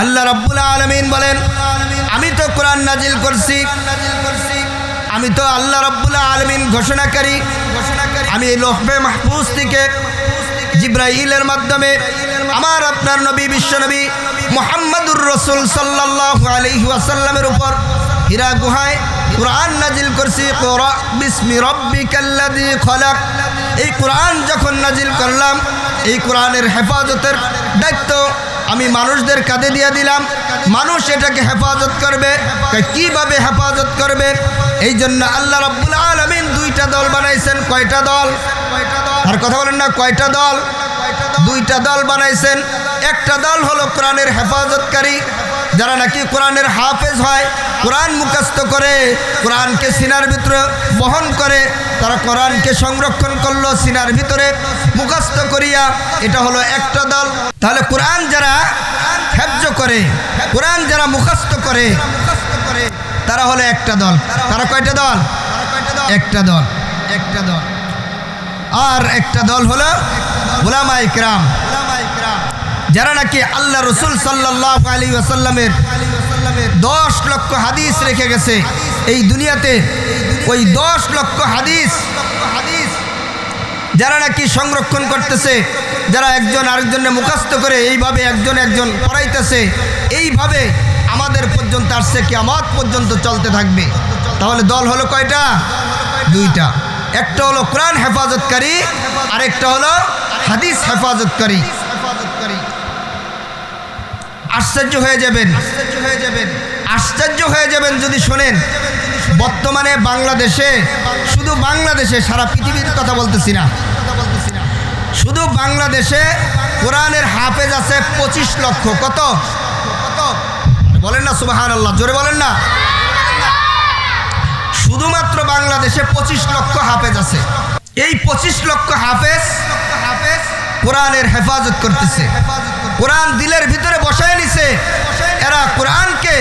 আল্লাহ রব্বুল আলমিন বলেন, আমি তো কোরআন নাজিল করছি, আমি তো আল্লাহ রব্বুল আলমিন ঘোষণাকারী, আমি লোহবে মাহফুজ থেকে জিব্রাইলের মাধ্যমে আমার আপনার নবী বিশ্বনবী মোহাম্মদুর রসুল সাল্লাহ আলহি আসাল্লামের উপর হীরা গুহায় কোরআন নাজিল করছি। কোরা বিস্মি রব্বিকাল্লাযী খলাক। এই কোরআন যখন নাজিল করলাম, এই কোরআনের হেফাজতের দায়িত্ব আমি মানুষদের কাঁধে দিয়ে দিলাম। মানুষ এটাকে হেফাজত করবে। কীভাবে হেফাজত করবে? এই জন্য আল্লাহ রব্বুল আলমিন দুইটা দল বানাইছেন। কয়টা দল? আর কথা বলেন না, কয়টা দল? দুইটা দল বানাইছেন। একটা দল হলো প্রাণের হেফাজতকারী। যারা নাকি কোরআনের হাফেজ হয়, কোরআন মুখস্থ করে, কোরআনকে সিনার ভিতরে বহন করে, তারা কোরআনকে সংরক্ষণ করল সিনার ভিতরে, মুখস্থ করিয়া, এটা হলো একটা দল। তাহলে কোরআন যারা হেফজ করে, কোরআন যারা মুখস্থ করে, তারা হলো একটা দল। তারা কয়টা দল? একটা দল। একটা দল। আর একটা দল হলো গোলামা ইকরাম যারা নাকি আল্লাহ রসুল সাল্লাহ আলী আসাল্লামের দশ লক্ষ হাদিস রেখে গেছে, এই দুনিয়াতে ওই দশ লক্ষ হাদিস যারা নাকি সংরক্ষণ করতেছে, যারা একজন আরেকজনের মুখস্থ করে এইভাবে একজন একজন পড়াইতেছে, এইভাবে আমাদের পর্যন্ত আসছে কি আমার পর্যন্ত চলতে থাকবে। তাহলে দল হলো কয়টা? দুইটা। একটা হলো কোরআন হেফাজতকারী, আরেকটা হলো হাদিস হেফাজতকারী। যাবেন আশ্চর্য হয়ে যাবেন। আশ্চর্য হয়ে যাবেন যদি শোনেন, বর্তমানে বাংলাদেশে, শুধু বাংলাদেশে, সারা পৃথিবীর কথা বলতেছি না। শুধু বাংলাদেশে কোরআনের হাফেজ আছে পঁচিশ লক্ষ। কত? বলেন না সুবাহান আল্লাহ জোরে বলেন না। শুধুমাত্র বাংলাদেশে পঁচিশ লক্ষ হাফেজ আছে। এই পঁচিশ লক্ষ হাফেজ হাফেজ কোরআনের হেফাজত করতেছে। কোরআন দিলের ভিতরে বসায় নিছে, এরা কোরআনকে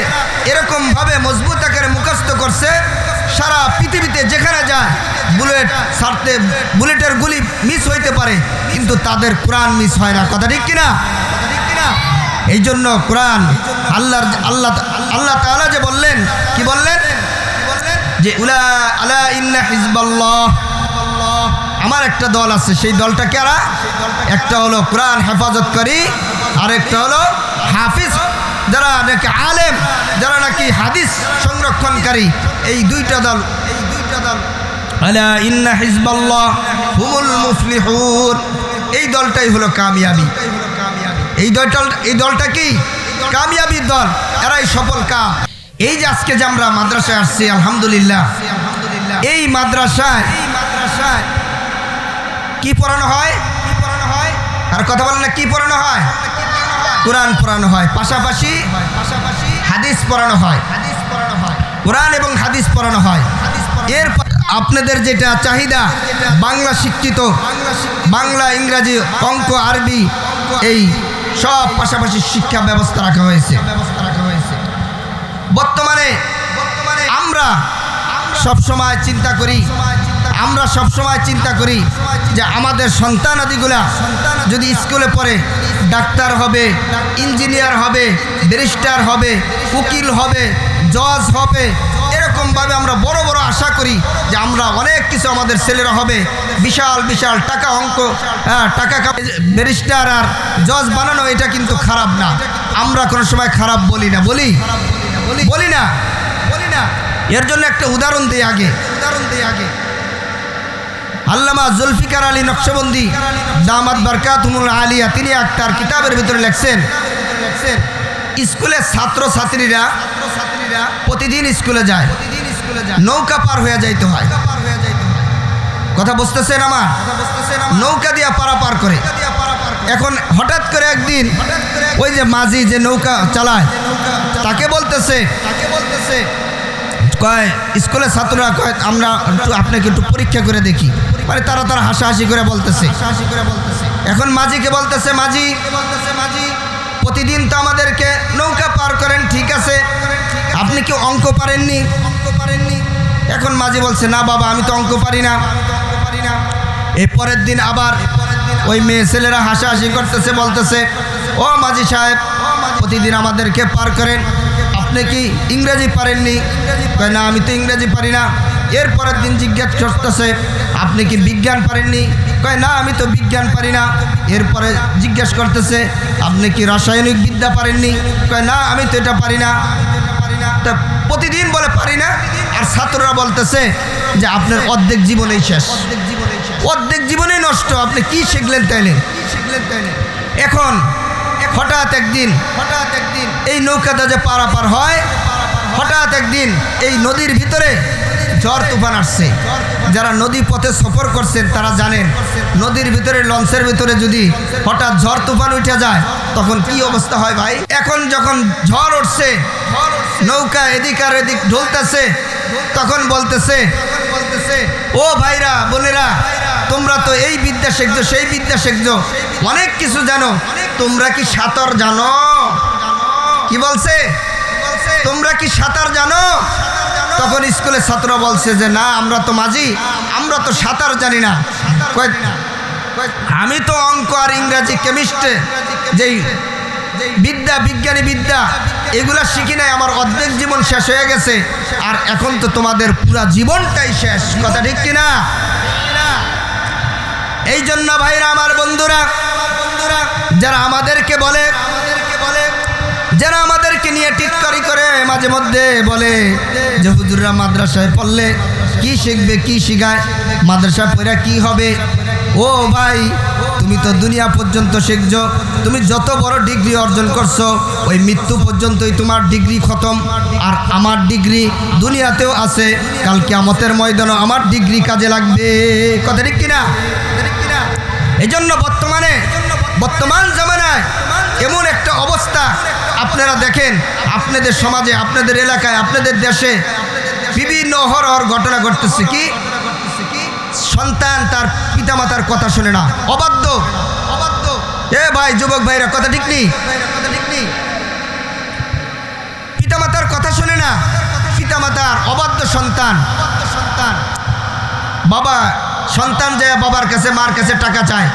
এরকম ভাবে মজবুত আকারে মুখস্থ করছে, সারা পৃথিবীতে যেখানে যায় বুলেট সারতে বুলেটের গুলি মিস হইতে পারে, কিন্তু তাদের কোরআন মিস হয় না। কথা ঠিক কিনা? এই জন্য কোরআন আল্লাহর, আল্লাহ আল্লাহ তাআলা যে বললেন, কি বললেন? যে উলা, আলা ইন্না হিজবাল্লাহ। আমার একটা দল আছে, সেই দলটা কারা একটা হলো কোরআন হেফাজতকারী আর একটা হলো হাফিজ, যারা নাকি আলেম, যারা নাকি হাদিস সংরক্ষণকারী, এই দুইটা দল, এই দুইটা দল। আলা ইন্না হিজবাল্লাহ হুমুল মুফলিহুন। এই দলটাই হলো কামিয়াবি। এই দলটা এই দলটা কি? কামিয়াবির দল, এরাই সফল কাম। এই যে আজকে যে আমরা মাদ্রাসায় আসছি, আলহামদুলিল্লাহ। এই মাদ্রাসায় এই মাদ্রাসায় কি পড়ানো হয়? কি পড়ানো হয়? আর কথা বলেন না, কি পড়ানো হয়? কোরআন পড়ানো হয়, পাশাপাশি হাদিস পড়ানো হয়। হাদিস পড়ানো হয় কোরআন এবং হাদিস পড়ানো হয়। এর আপনাদের যেটা চাহিদা, বাংলা শিক্ষিত, বাংলা, ইংরাজি, অঙ্ক, আরবি, এই সব পাশাপাশি শিক্ষা ব্যবস্থা রাখা হয়েছে। বর্তমানে আমরা সব সময় চিন্তা করি, আমরা সব সময় চিন্তা করি যে আমাদের সন্তানাদিগুলা যদি স্কুলে পড়ে ডাক্তার হবে, ইঞ্জিনিয়ার হবে, ব্যারিস্টার হবে, উকিল হবে, জজ হবে। এরকমভাবে আমরা বড় বড় আশা করি যে আমরা অনেক কিছু আমাদের ছেলেরা হবে। বিশাল বিশাল টাকা অঙ্ক টাকা ব্যারিস্টার আর জজ বানানো, এটা কিন্তু খারাপ না। আমরা কোনো সময় খারাপ বলি না। বলি? বলি না? বলি না? এর জন্য একটা উদাহরণ দিই আগে। উদাহরণ দিই আগে। আল্লামা জুলফিকার আলী নকশবন্দি দামাত বারকাতুমুল আলিয়া, তিনি তার কিতাবের ভিতরে লেখছেন স্কুলের ছাত্র ছাত্রীরা প্রতিদিন স্কুলে যায়, নৌকা পার হয়ে যাইতে হয়। কথা বুঝতেছেন আমার? নৌকা দিয়া পারা পার করে। এখন হঠাৎ করে একদিন ওই যে মাঝি যে নৌকা চালায়, তাকে বলতেছে তাকে বলতেছে কয়, স্কুলের ছাত্ররা কয়, আমরা আপনাকে একটু পরীক্ষা করে দেখি। মানে তারা তারা হাসাহাসি করে বলতেছে। হাসাহাসি করে বলতেছে এখন মাঝিকে বলতেছে, মাঝি বলতেছে মাঝি প্রতিদিন তো আমাদেরকে নৌকা পার করেন, ঠিক আছে? আপনি কি অঙ্ক পারেননি? অঙ্ক পারেননি এখন মাঝি বলছে, না বাবা, আমি তো অঙ্ক পারি না। এই পরের দিন আবার ওই মেয়ে ছেলেরা হাসাহাসি করতেছে, বলতেছে, ও মাঝি সাহেব, প্রতিদিন আমাদেরকে পার করেন। আপনি কি ইংরেজি পারেননি? না, আমি তো ইংরেজি পারি না। এরপরের দিন জিজ্ঞেস করতেছে আপনি কি বিজ্ঞান পারেননি? কয়, না, আমি তো বিজ্ঞান পারি না। এরপরে জিজ্ঞেস করতেছে, আপনি কি রাসায়নিক বিদ্যা পারেননি? কয়, না, আমি তো এটা পারি না। তা প্রতিদিন বলে পারি না, আর ছাত্ররা বলতেছে যে আপনার অর্ধেক জীবনেই শেষ। অর্ধেক জীবনেই নষ্ট, আপনি কি শিখলেন তাইলে? এখন হঠাৎ একদিন হঠাৎ একদিন এই নৌকাটা যে পারাপার হয়, হঠাৎ একদিন এই নদীর ভিতরে ঝড় তুফান আসছে। যারা নদী পথে সফর করছেন তারা জানেন নদীর ভিতরে লঞ্চের ভিতরে যদি হঠাৎ ঝড় তুফান উঠে যায় তখন কি অবস্থা হয় ভাই? এখন যখন ঝড় উঠছে নৌকা এদিক আর এদিক ঢুলতেছে তখন বলতেছে বলতেছে ও ভাইরা বোনেরা তোমরা তো এই বিদ্যা শিখছো সেই বিদ্যা শিখছো অনেক কিছু জানো। তোমরা কি সাঁতার জানো? কি বলছে? তোমরা কি সাঁতার জানো? তখন স্কুলের ছাত্র বলছে যে, না, আমরা তো মাঝি, আমরা তো সাঁতার জানি না। আমি তো অঙ্ক আর ইংরাজি কেমিস্ট্রি, যেই বিদ্যা, বিজ্ঞানী বিদ্যা, এগুলা শিখি নাই, আমার অর্ধেক জীবন শেষ হয়ে গেছে, আর এখন তো তোমাদের পুরা জীবনটাই শেষ। কথা ঠিক কিনা? এই জন্য ভাইরা, আমার বন্ধুরা, যারা আমাদেরকে বলে যারা আমাদেরকে নিয়ে টিটকারি করে মাঝে মধ্যে বলে যে হুজুররা মাদ্রাসায় পড়লে কি শিখবে, কি শিখায় মাদ্রাসা পড়া কি হবে? ও ভাই, তুমি তো দুনিয়া পর্যন্ত শিখছো, তুমি যত বড় ডিগ্রি অর্জন করছ, ওই মৃত্যু পর্যন্তই তোমার ডিগ্রি খতম। আর আমার ডিগ্রি দুনিয়াতেও আছে কালকে আমতের ময়দানও আমার ডিগ্রি কাজে লাগবে। কথা ঠিক কিনা? এই জন্য বর্তমানে, বর্তমান জামানায় এমন একটা অবস্থা আপনারা দেখেন, আপনাদের সমাজে, আপনাদের এলাকায়, আপনাদের দেশে বিভিন্ন অহরহর ঘটনা ঘটতেছে কি? সন্তান তার পিতামাতার কথা শোনে না। অবাধ্য। অবাধ্য এ ভাই, যুবক ভাইরা, কথা ঠিক নেই? পিতামাতার কথা শোনে না। পিতামাতার অবাধ্য সন্তান। সন্তান বাবা, সন্তান যায় বাবার কাছে, মার কাছে টাকা চায়,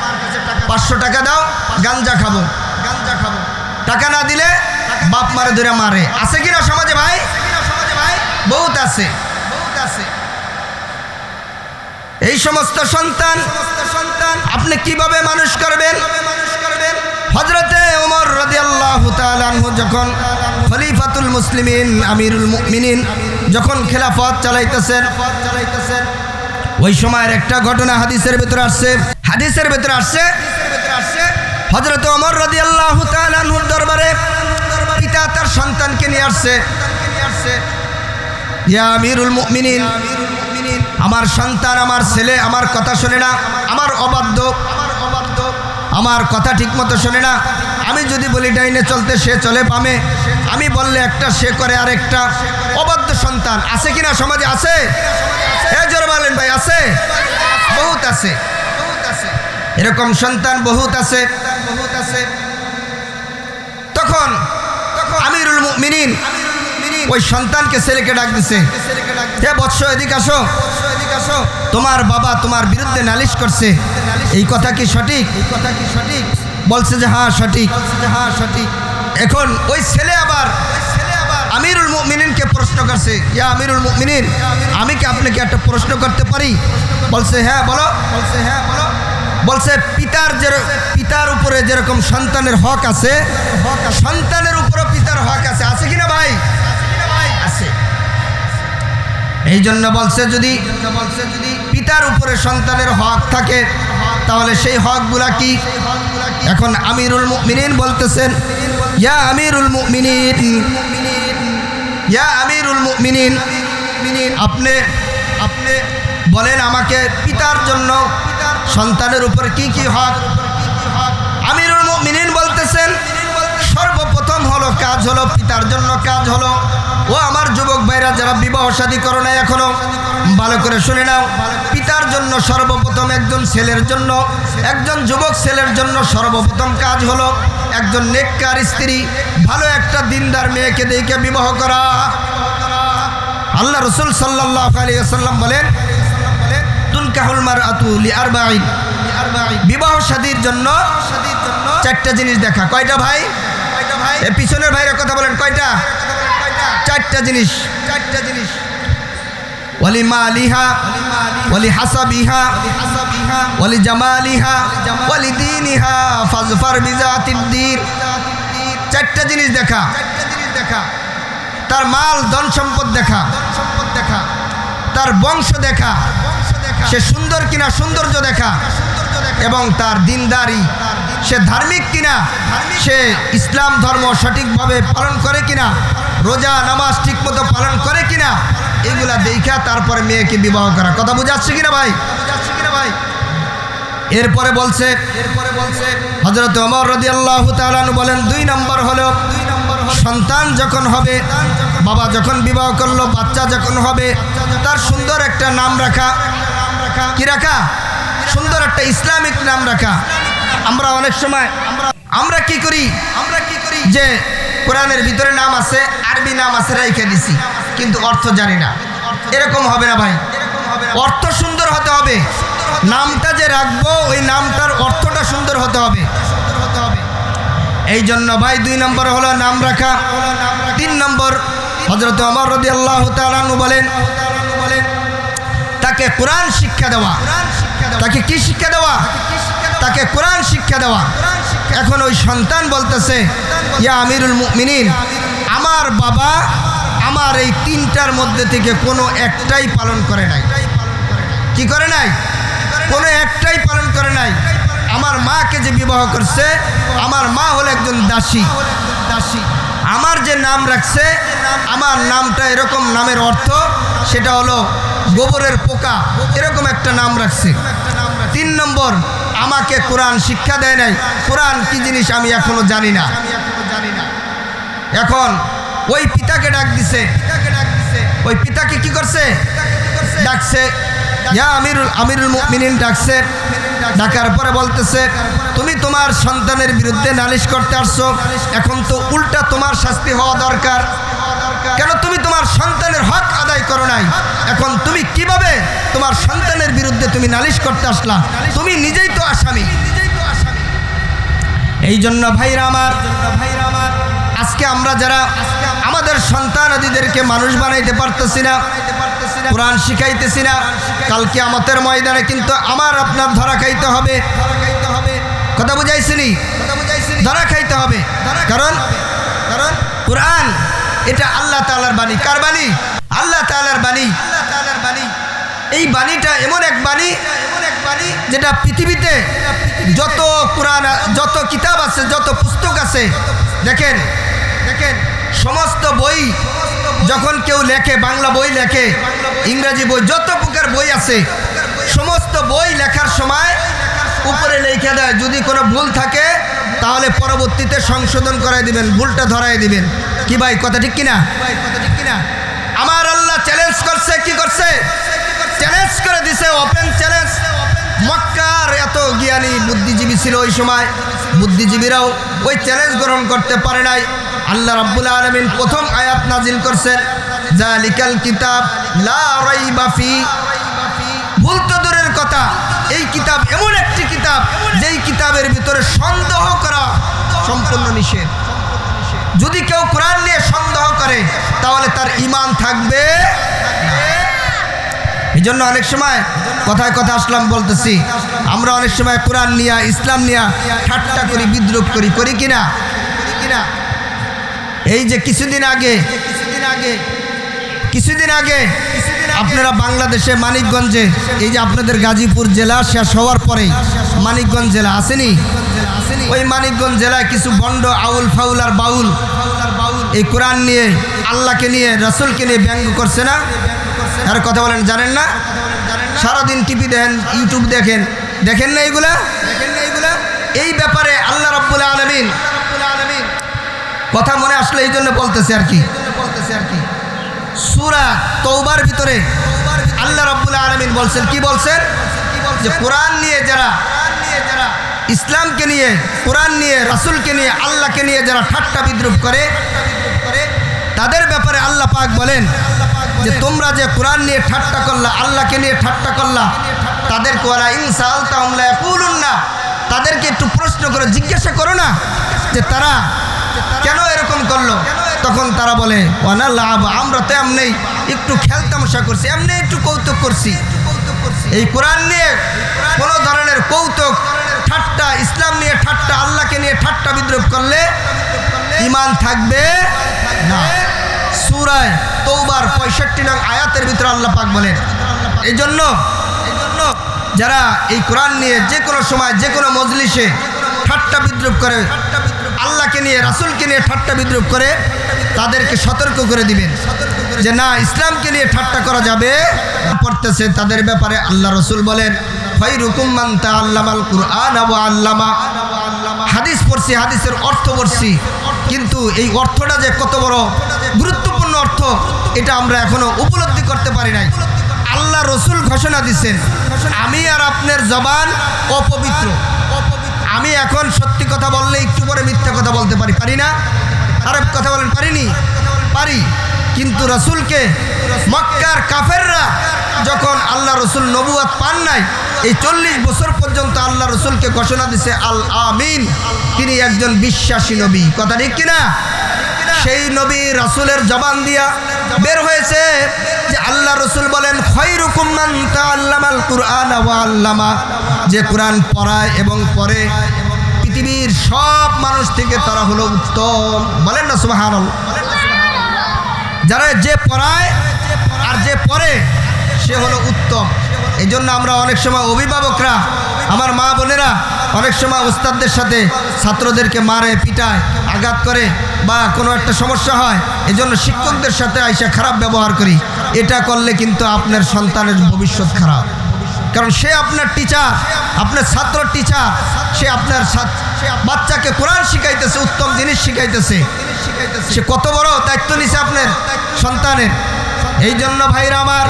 পাঁচশো টাকা দাও গাঞ্জা খাব গাঞ্জা খাব। টাকা না দিলে বাপ মারে ধরে মারে। আছে কিনা সমাজে ভাই? বহুত আছে। এই সমস্ত সন্তান আপনি কীভাবে মানুষ করবেন? ওমর যখন চালাইতেছেন, ওই একটা ঘটনা হাদিসের ভেতরে আসছে। হাদিসের ভেতরে আসছে। হজরত অমর রাজি আল্লাহ দরবারে পিতা তার সন্তানকে নিয়ে আসছে। আমার সন্তান, আমার ছেলে, আমার কথা শোনে না, আমার অবাধ্য, আমার কথা ঠিক মতো শোনে না। আমি যদি বলি, ডাইনে চলতে সে চলে পামে আমি বললে একটা, সে করে আরেকটা। অবাধ্য সন্তান, আছে কিনা সমাজে আছে? বলেন ভাই, আছে? বহুত আছে। এরকম সন্তান বহুত আছে বহুত আছে। তখন আমিরুল মিনিন ওই সন্তানকে ছেলেকে ডাক দিছে। হে বৎস, এদিক আসো। তোমার বাবা তোমার বিরুদ্ধে নালিশ করছে। এই কথা কি সঠিক? এই কথা কি সঠিক বলছে যে হ্যাঁ সঠিক। হ্যাঁ সঠিক এখন ওই ছেলে আবার আমিরুল মুমিনিনকে প্রশ্ন করছে। ইয়া আমিরুল মুমিনিন, আমি কি আপনাকে একটা প্রশ্ন করতে পারি? বলছে হ্যাঁ বলো। বলছে হ্যাঁ বলো বলছে পিতার যে পিতার উপরে যেরকম সন্তানের হক আছে হক সন্তানের উপরে পিতার হক আছে। আছে কিনা ভাই? এই জন্য বলছে যদি বলছে যদি পিতার উপরে সন্তানের হক থাকে, তাহলে সেই কি? এখন আমিরুল মুমিনিন বলতেছেন, ইয়া আমিরুল ইয়া আমিরুল মুমিনিন, আপনি আপনি বলেন আমাকে পিতার জন্য সন্তানের উপর কি কি হক? আমিরুল কাজ হলো পিতার জন্য কাজ হলো, ও আমার যুবক ভাইরা যারা বিবাহ শাদী করো না এখনও, ভালো করে শুনে নাও। পিতার জন্য সর্বপ্রথম একজন ছেলের জন্য, একজন যুবক ছেলের জন্য সর্বপ্রথম কাজ হলো একজন নেককার স্ত্রী, ভালো একটা দিনদার মেয়েকে দেখে বিবাহ করা। আল্লাহ রসুল সাল্লাহ আলিয়াল্লাম বলেন, তুনকাহুল মার আতুলি আর বিবাহ শাদীর জন্য চারটা জিনিস দেখা। কয়টা ভাই? এ পিছনের ভাইরা কথা বলেন, কয়টা? চারটা জিনিস। চারটা জিনিস হাসাবিহা দিনিহা, ফাজফার বিজাতিদ্দিন চারটা জিনিস দেখা। দেখা তার মাল, ধন সম্পদ দেখা সম্পদ দেখা। তার বংশ দেখা। সে সুন্দর কিনা সৌন্দর্য দেখা। এবং তার দিনদারি। সে ধার্মিক কিনা? সে ইসলাম ধর্ম সঠিকভাবে পালন করে কিনা? রোজা, নামাজ ঠিকমতো পালন করে কিনা? এগুলা দেখা তারপরে মেয়েকে বিবাহ করা। কথা বুঝাচ্ছে কিনা ভাই? বুঝাচ্ছে কিনা ভাই এরপরে বলছে এরপরে বলছে হজরত অমর রদি আল্লাহ তালানু বলেন, দুই নম্বর হলো দুই নম্বর সন্তান যখন হবে, বাবা যখন বিবাহ করল, বাচ্চা যখন হবে, তার সুন্দর একটা নাম রাখা। কি রাখা? সুন্দর একটা ইসলামিক নাম রাখা। আমরা অনেক সময় আমরা কি করি? আমরা কি করি? যে কোরআনের ভিতরে নাম আছে আরবি নাম আছে রেখে দিছি। কিন্তু অর্থ জানি না। এরকম হবে না ভাই। অর্থ সুন্দর হতে হবে। নামটা যে রাখব ওই নামটার অর্থটা সুন্দর হতে হবে। এই জন্য ভাই দুই নম্বর হলো নাম রাখা। তিন নম্বর হজরত অমর রদি আল্লাহ তালু বলেন তাকে কোরআন শিক্ষা দেওয়া। তাকে কি শিক্ষা দেওয়া? তাকে কোরআন শিক্ষা দেওয়া। এখন ওই সন্তান বলতেছে, ইয়া আমিরুল মিনিন আমার বাবা আমার এই তিনটার মধ্যে থেকে কোনো একটাই পালন করে নাই। কি করে নাই? কোনো একটাই পালন করে নাই। আমার মাকে যে বিবাহ করছে, আমার মা হলো একজন দাসী দাসী। আমার যে নাম রাখছে, আমার নামটা এরকম নামের অর্থ, সেটা হলো গোবরের পোকা, এরকম একটা নাম রাখছে। তিন নম্বর, আমাকে কোরআন শিক্ষা দেয় নাই। কোরআন কি জিনিস আমি এখনও জানি না। এখন ওই পিতাকে ডাক দিছে। ওই পিতাকে কি করছে? ডাকছে, ইয়া আমিরুল আমিরুল মুমিনিন ডাকছে। ডাকার পরে বলতেছে, তুমি তোমার সন্তানের বিরুদ্ধে নালিশ করতে আসছো। এখন তো উল্টা তোমার শাস্তি হওয়া দরকার। কেন তুমি তোমার সন্তানের হক আদায় করো নাই? এখন তুমি কীভাবে তোমার সন্তানের বিরুদ্ধে তুমি নালিশ করতে আসলা? তুমি নিজেই তো আসামি। এই জন্য ভাইরা আমার ভাইরা আমার আজকে আমরা যারা আমাদের সন্তানাদিদেরকে মানুষ বানাইতে পারতেছি না, কোরআন শিখাইতেছি না কালকে আমাদের ময়দানে কিন্তু আমার আপনার ধরা খাইতে হবে। কথা বুঝাইছিনি? ধরা খাইতে হবে। কারণ কারণ কোরআন এটা আল্লাহ তালার বাণী। কার বাণী? আল্লাহ তালার বাণী। আল্লাহ তালার বাণী। এই বাণীটা এমন এক বাণী এমন এক বাণী। যেটা পৃথিবীতে যত কোরআন যত কিতাব আছে যত পুস্তক আছে দেখেন? দেখেন? সমস্ত বই যখন কেউ লেখে বাংলা বই লেখে ইংরাজি বই যত প্রকার বই আছে সমস্ত বই লেখার সময় উপরে লেখা দেয়। যদি কোনো ভুল থাকে তাহলে পরবর্তীতে সংশোধন করাই দিবেন ভুলটা ধরাই দিবেন। কি ভাই, কথা ঠিক কিনা? আমার আল্লাহ চ্যালেঞ্জ করছে, কি করছে? চ্যালেঞ্জ করে দিছে ওপেন চ্যালেঞ্জ মক্কার এত জ্ঞানী বুদ্ধিজীবী ছিল ওই সময়। বুদ্ধিজীবীরাও ওই চ্যালেঞ্জ গ্রহণ করতে পারে নাই। আল্লাহ রাব্বুল আলমিন প্রথম আয়াত নাজিল করছেন, জালিকাল কিতাব লা রাইবা ফি। ভুল তো দূরের কথা, এই কিতাব এমন একটি কিতাব, যেই কিতাবের ভিতরে সন্দেহ করা সম্পূর্ণ নিষেধ। যদি কেউ কোরআন নিয়ে সন্দেহ করে, তাহলে তার ইমান থাকবে এই জন্য অনেক সময় কথায় কথা আসলাম, বলতেছি, আমরা অনেক সময় কোরআন নিয়া, ইসলাম নিয়া ঠাট্টা করি, বিদ্রুপ করি করি কিনা কিনা? এই যে কিছুদিন আগে কিছুদিন আগে কিছুদিন আগে আপনারা বাংলাদেশে মানিকগঞ্জে, এই যে আপনাদের গাজীপুর জেলা শেষ হওয়ার পরেই মানিকগঞ্জ জেলা আসেনি? ওই মানিকগঞ্জ জেলায় কিছু বন্ড, আউল ফাউল আর বাউল, এই কোরআন নিয়ে, আল্লাহকে নিয়ে, রসুলকে নিয়ে ব্যঙ্গ করছে না? আর কথা বলেন, জানেন না? সারাদিন টিভি দেখেন, ইউটিউব দেখেন দেখেন না এইগুলা দেখেন না এইগুলা এই ব্যাপারে আল্লাহ রব্বুল আলমিন, কথা মনে আসলে এই জন্য বলতেছে আর কি বলতেছে আর কি। সুরা তৌবার ভিতরে আল্লাহ রব্বুল আলমিন বলছেন, কি বলছেন? যে কোরআন নিয়ে যারা ইসলামকে নিয়ে, কোরআন নিয়ে, রাসুলকে নিয়ে, আল্লাহকে নিয়ে যারা ঠাট্টা বিদ্রুপ করে, তাদের ব্যাপারে আল্লাহ পাক বলেন যে তোমরা যে কোরআন নিয়ে ঠাট্টা করলা, আল্লাহকে নিয়ে ঠাট্টা করলা, তাদেরকে ওরা ইনসাল তাহলে না তাদেরকে একটু প্রশ্ন করে জিজ্ঞাসা করো না যে তারা কেন এরকম করল? তখন তারা বলে লাভ, আমরা তো এমনি একটু খেলতামশা করছি, এমনি একটু কৌতুক করছি। এই কোরআন নিয়ে কোনো ধরনের কৌতুক, ঠাট্টা, ইসলাম নিয়ে ঠাট্টা, আল্লাহকে নিয়ে ঠাট্টা বিদ্রোহ করলে ইমান থাকবে না। সুরায় তৌবার পঁয়ষট্টি নং আয়াতের ভিতরে আল্লাহ পাক বলেন এই জন্য যারা এই কোরআন নিয়ে যে কোনো সময়, যে কোনো মজলিসে ঠাট্টা বিদ্রুপ করে আল্লাহকে নিয়ে, রাসুলকে নিয়ে ঠাট্টা বিদ্রুপ করে তাদেরকে সতর্ক করে দিবেন। যে না, ইসলামকে নিয়ে ঠাট্টা করা যাবে পড়তেছে, তাদের ব্যাপারে আল্লাহ রসুল বলেন ফাই রুকুমান তা আল্লামাল কুরআন আবু আল্লামা। হাদিস পড়ছি, হাদিসের অর্থ পড়ছি, কিন্তু এই অর্থটা যে কত বড় গুরুত্বপূর্ণ অর্থ, এটা আমরা এখনও উপলব্ধি করতে পারি নাই। আল্লাহ রসুল ঘোষণা দিচ্ছেন আমি আর আপনার জবান অপবিত্র। আমি এখন সত্যি কথা বললে একটু পরে মিথ্যা কথা বলতে পারি পারি না? আরব কথা বলেন, পারিনি? পারি। কিন্তু রসুলকে, মক্কার কাফেররা যখন আল্লাহ রসুল নবুয়াত পান নাই, এই চল্লিশ বছর পর্যন্ত আল্লাহ রসুলকে ঘোষণা দিছে, আল আমিন। তিনি একজন বিশ্বাসী নবী। কথা ঠিক কিনা? সেই নবী রাসুলের জবান দিয়া বের হয়েছে যে আল্লাহ রসুল বলেন খৈরুকুমান তা আল্লামাল কুরআন আল্লামা। যে কোরআন পড়ায় এবং পড়ে, পৃথিবীর সব মানুষ থেকে তারা হলো উত্তম। বলেন না সুবাহান যারা যে পড়ায় আর যে পড়ে, সে হলো উত্তম। এই জন্য আমরা অনেক সময় অভিভাবকরা, আমার মা বোনেরা অনেক সময় ওস্তাদদের সাথে ছাত্রদেরকে মারে, পিটায়, আঘাত করে বা কোনো একটা সমস্যা হয় এই জন্য শিক্ষকদের সাথে আইসা খারাপ ব্যবহার করি। এটা করলে কিন্তু আপনার সন্তানের ভবিষ্যৎ খারাপ। কারণ সে আপনার টিচার আপনার ছাত্র টিচার সে আপনার বাচ্চাকে কোরআন শিখাইতেছে, উত্তম জিনিস শিখাইতেছে। সে কত বড় দায়িত্ব নিছে আপনার সন্তানের। এই জন্য ভাইরা আমার,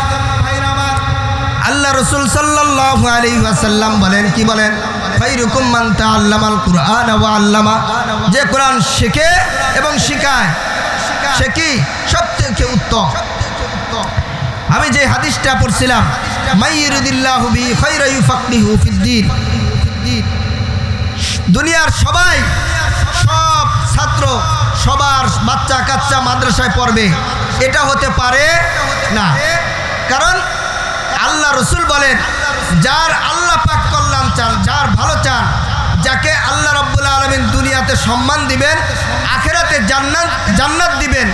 আল্লাহ রসুল সাল্লাহ আলী ওয়াসাল্লাম বলেন, কি বলেন? ফাইরুকুম মান তাআল্লামাল কুরআন আল্লামা। যে কোরআন শেখে এবং শিখায়, সে কি? সবথেকে উত্তম। আমি যে হাদিসটা পড়ছিলাম দুনিয়ার সবাই, সব ছাত্র, সবার বাচ্চা কাচ্চা মাদ্রাসায় পড়বে। এটা হতে পারে না। কারণ আল্লাহ রসুল বলেন, যার আল্লাহ পাক কল্যাণ চান, যার যাকে আল্লাহ রব্বুল আলমিন দুনিয়াতে সম্মান দিবেন আখেরাতে জান্নাত জান্নাত দিবেন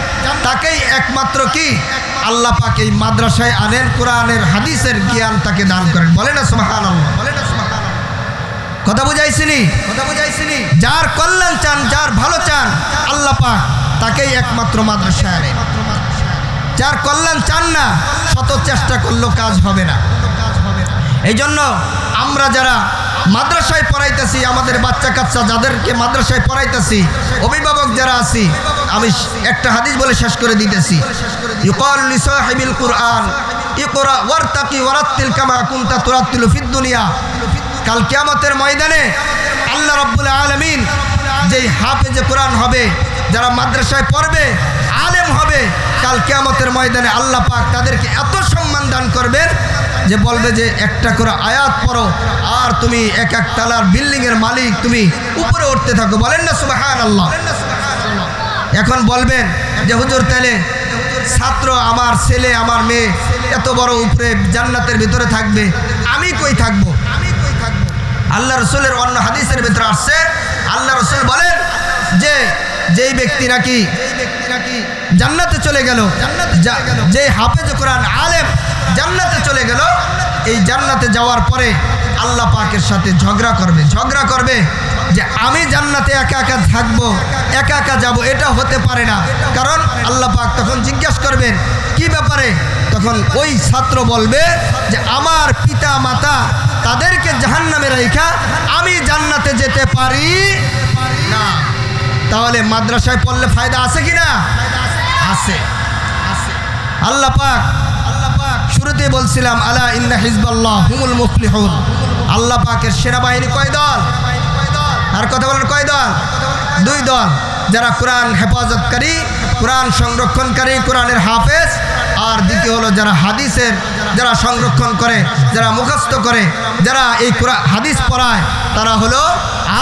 তাকেই একমাত্র কি? আল্লাহ পাক এই মাদ্রাসায় আনেন কোরআনের হাদিসের জ্ঞান তাকে দান করেন। বলে না সুবহান আল্লাহ বলে না কথা বুঝাইছিনি কথা বুঝাইছিনি যার কল্যাণ চান যার ভালো চান আল্লাহ পাক তাকেই একমাত্র মাদ্রাসায় আনে যার কল্যাণ চান না শত চেষ্টা করলেও কাজ হবে না। এই জন্য আমরা যারা মাদ্রাসায় পড়াইতেছি, আমাদের বাচ্চা কাচ্চা যাদেরকে মাদ্রাসায় পড়াইতেছি, অভিভাবক যারা আছি, আমি একটা হাদিস বলে শেষ করে দিতেছি। ইউকাল লিসাহিবিল কুরআন কামা দুনিয়া। কাল ময়দানে আল্লাহ রাব্বুল আলামিন যেই হাফেজে কোরআন হবে, যারা মাদ্রাসায় পড়বে, আলেম হবে, কাল কিয়ামতের ময়দানে আল্লাহ পাক তাদেরকে এত সম্মান দান করবেন যে বলবে যে একটা করে আয়াত পড়ো আর তুমি এক এক তালার বিল্ডিংয়ের মালিক তুমি উপরে উঠতে থাকো। বলেন না সুবাহান আল্লাহ এখন বলবেন যে হুজুর তাহলে ছাত্র আমার ছেলে আমার মেয়ে এত বড় উপরে জান্নাতের ভিতরে থাকবে আমি কই থাকব? আল্লাহ রসুলের অন্য হাদিসের ভিতরে আসছে। আল্লাহ রসুল বলেন যে যেই ব্যক্তি নাকি জান্নাতে চলে গেল। যে হাফেজ কোরআন আলেম জান্নাতে চলে গেল। এই জান্নাতে যাওয়ার পরে আল্লাহ পাকের সাথে ঝগড়া করবে। ঝগড়া করবে যে আমি জান্নাতে একা একা থাকব, একা একা যাব, এটা হতে পারে না। কারণ আল্লাহ পাক তখন জিজ্ঞাসা করবেন, কি ব্যাপারে? তখন ওই ছাত্র বলবে যে, আমার পিতা মাতা তাদেরকে জাহান্নামে রেখা আমি জান্নাতে যেতে পারি না। তাহলে মাদ্রাসায় পড়লে ফায়দা আছে কি না আছে। আল্লাহ পাক শুরুতে বলছিলাম, আলা ইন্না হিজবাল্লাহ হুমুল মুফলিহুন। আল্লাহ পাকের সেনাবাহিনী কয় দল? আর কথা বলেন কয় দল? দুই দল। যারা কোরআন হেফাজতকারী, কোরআন সংরক্ষণকারী, কোরআনের হাফেজ, আর দ্বিতীয় হলো যারা হাদিসের, যারা সংরক্ষণ করে, যারা মুখস্থ করে, যারা এই হাদিস পড়ায়, তারা হলো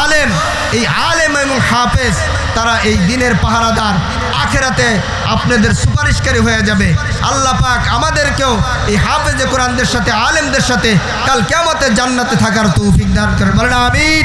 আলেম। এই আলেম এবং হাফেজ, তারা এই দিনের পাহারাদার। আখেরাতে আপনাদের সুপারিশকারী হয়ে যাবে। আল্লাহ পাক আমাদেরকেও এই হাফেজে কোরআনদের সাথে, আলেমদের সাথে কাল কেমতে জান্নাতে থাকার তৌফিক দান করে বলেন আমিন।